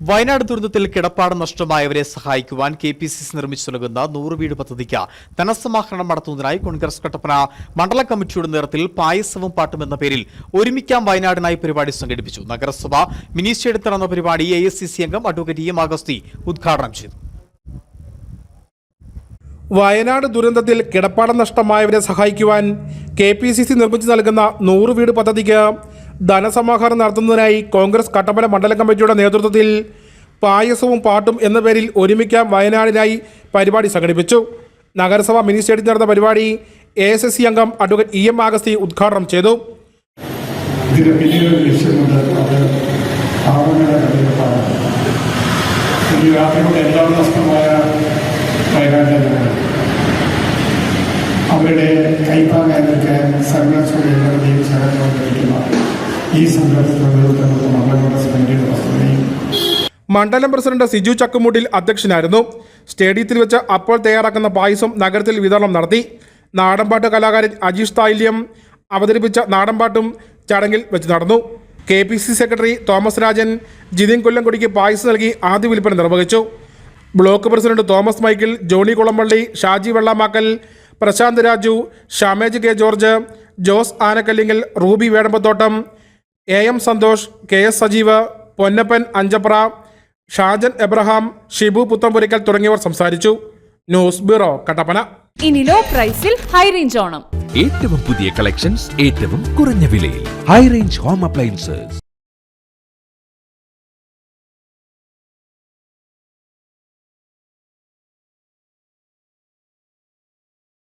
വയനാട് ദുരന്തത്തിൽ കിടപ്പാടം നഷ്ടമായവരെ സഹായിക്കുവാൻ K P C C നിർമ്മിച്ചു നൽകുന്ന നൂറ് വീട് പദ്ധതിക്ക് ധനസമാഹരണം നടത്തുന്നതിനായി കോൺഗ്രസ് കട്ടപ്പന മണ്ഡല കമ്മിറ്റിയുടെ നേതൃത്വത്തിൽ പായസവും പാട്ടും എന്ന പേരിൽ ഒരുമിക്കാം വയനാടിനായി പരിപാടി സംഘടിപ്പിച്ചു. നഗരസഭ മിനി സ്റ്റേഡിയത്തിൽ നടന്ന പരിപാടി എ എസ് സി സി അംഗം അഡ്വക്കേറ്റ് ഇ അഗസ്തി ഉദ്ഘാടനം ചെയ്തു. വയനാട് ദുരന്തത്തിൽ കിടപ്പാടം നഷ്ടമായവരെ സഹായിക്കുവാൻ കെ പി സി സി നിർമ്മിച്ചു നൽകുന്ന നൂറ് വീട് പദ്ധതിക്ക് ധനസമാഹരണം നടത്തുന്നതിനായി കോൺഗ്രസ് കട്ടപ്പന മണ്ഡലം കമ്മിറ്റിയുടെ നേതൃത്വത്തിൽ പായസവും പാട്ടും എന്ന പേരിൽ ഒരുമിക്കാം വയനാടിനായി പരിപാടി സംഘടിപ്പിച്ചു. നഗരസഭ മിനി സ്റ്റേഡിയത്തിൽ നടന്ന പരിപാടി എ എസ് എസ് സി അംഗം അഡ്വക്കേറ്റ് ഇ എം ആഗസ്തി ഉദ്ഘാടനം ചെയ്തു. അവരുടെ കൈപ്പാങ്ങാൻ നിൽക്കാൻ എല്ലാവരുടെയും ചേർന്നുകൊണ്ടിരിക്കുന്ന മണ്ഡലം പ്രസിഡന്റ് സിജു ചക്കുമുട്ടിൽ അധ്യക്ഷനായിരുന്നു. സ്റ്റേഡിയത്തിൽ വെച്ച് അപ്പോൾ തയ്യാറാക്കുന്ന പായസം നഗരത്തിൽ വിതരണം നടത്തി. നാടൻപാട്ട് കലാകാരൻ അജീഷ് തായില്യം അവതരിപ്പിച്ച നാടൻപാട്ടും ചടങ്ങിൽ വെച്ച് നടന്നു. K P C secretary Thomas Rajan Jithin കൊല്ലംകൊടിക്ക് പായസം നൽകി ആദ്യ വിൽപ്പന നിർവഹിച്ചു. Block president Thomas Michael Johny Kulampally Shaji Vellamakkal Prashanth Raju Shamej K George Jose Anakkallingal Ruby Vedampathottam A M Santhosh K S Sajeev Ponnappan Anchapra Shajan Abraham Shibu Puthampurickal തുടങ്ങിയവർ സംസാരിച്ചു. News bureau Kattappana. ഇനി low പ്രൈസിൽ high range Onam. ഏറ്റവും പുതിയ collections ഏറ്റവും കുറഞ്ഞ വിലയിൽ. High range home appliances